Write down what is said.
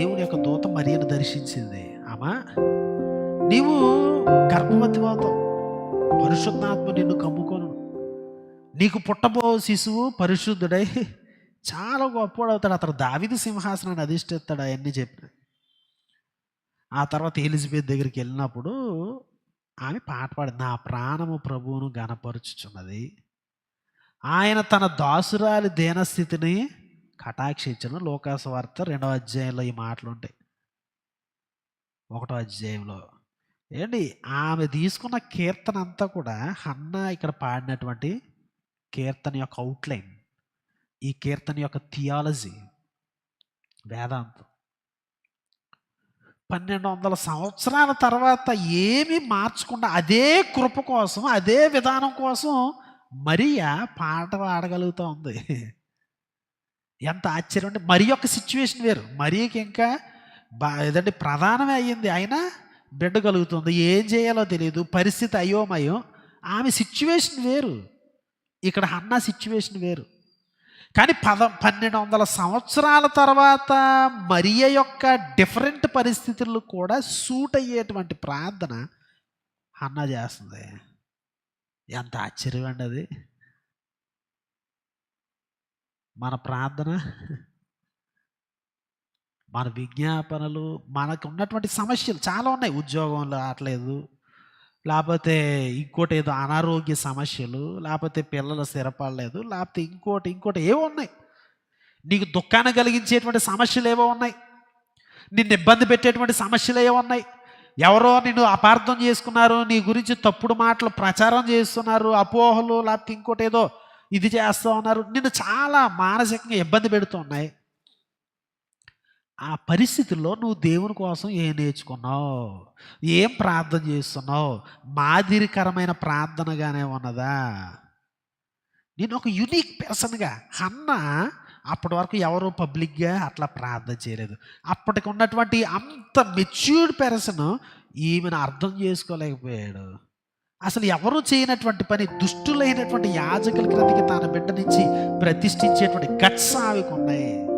దేవుని యొక్క దూత మరియను దర్శించింది. ఆమా? నీవు గర్భవతివాతం పరిశుద్ధాత్మ నిన్ను కమ్ముకోను. నీకు పుట్టబో శిశువు పరిశుద్ధుడై చాలా గొప్పవాడవుతాడు. అతను దావిది సింహాసనాన్ని అధిష్టిస్తాడు అవన్నీ చెప్పిన. ఆ తర్వాత ఎలిజబెత్ దగ్గరికి వెళ్ళినప్పుడు ఆమె పాట పాడి నా ప్రాణము ప్రభువును గనపరుచుచున్నది ఆయన తన దాసురాలి దేనస్థితిని కటాక్షించిన. లోకాసువార్త రెండవ అధ్యాయంలో ఈ మాటలు ఉంటాయి ఒకటో అధ్యాయంలో. ఏంటి? ఆమె తీసుకున్న కీర్తన అంతా కూడా హన్న ఇక్కడ పాడినటువంటి కీర్తన యొక్క అవుట్లైన్ ఈ కీర్తన యొక్క థియాలజీ వేదాంతం. పన్నెండు వందల సంవత్సరాల తర్వాత ఏమీ మార్చకుండా అదే కృప కోసం అదే విధానం కోసం మరియా పాట పాడగలుగుతూ ఉంది ఎంత ఆశ్చర్యం అంటే మరి యొక్క సిచ్యువేషన్ వేరు. మరీకి ఇంకా బా ఏదంటే ప్రధానమే అయ్యింది. అయినా బిడ్డ కలుగుతుంది. ఏం చేయాలో తెలియదు. పరిస్థితి అయోమయం. ఆమె సిచ్యువేషన్ వేరు. ఇక్కడ అన్న సిచ్యువేషన్ వేరు. కానీ పద పన్నెండు వందల సంవత్సరాల తర్వాత మరియ యొక్క డిఫరెంట్ పరిస్థితులు కూడా సూట్ అయ్యేటువంటి ప్రార్థన అన్న చేస్తుంది. ఎంత ఆశ్చర్యం అండి అది. మన ప్రార్థన మన విజ్ఞాపనలు మనకు ఉన్నటువంటి సమస్యలు చాలా ఉన్నాయి. ఉద్యోగంలో రావట్లేదు లేకపోతే ఇంకోటి ఏదో అనారోగ్య సమస్యలు లేకపోతే పిల్లలు స్థిరపడలేదు లేకపోతే ఇంకోటి ఇంకోటి ఏవో ఉన్నాయి. నీకు దుఃఖాన్ని కలిగించేటువంటి సమస్యలు ఏవో ఉన్నాయి. నిన్ను ఇబ్బంది పెట్టేటువంటి సమస్యలు ఏవో ఉన్నాయి. ఎవరో నిన్ను అపార్థం చేసుకున్నారు నీ గురించి తప్పుడు మాటలు ప్రచారం చేస్తున్నారు అపోహలు లేకపోతే ఇంకోటి ఏదో ఇది చేస్తూ ఉన్నారు. నిన్ను చాలా మానసికంగా ఇబ్బంది పెడుతున్నాయి ఆ పరిస్థితుల్లో నువ్వు దేవుని కోసం ఏం నేర్చుకున్నావు? ఏం ప్రార్థన చేస్తున్నావు? మాదిరికరమైన ప్రార్థనగానే ఉన్నదా? నేను ఒక యునిక్ పర్సన్గా అన్న అప్పటి వరకు ఎవరు పబ్లిక్గా అట్లా ప్రార్థన చేయలేదు. అప్పటికి ఉన్నటువంటి అంత మెచ్యూర్డ్ పర్సన్ ఈమెను అర్థం చేసుకోలేకపోయాడు. అసలు ఎవరు చేయనటువంటి పని దుష్టులైనటువంటి యాజకుల క్రిందకి తన బిడ్డ నుంచి ప్రతిష్ఠించేటువంటి గట్స్ ఆవికి ఉన్నాయి.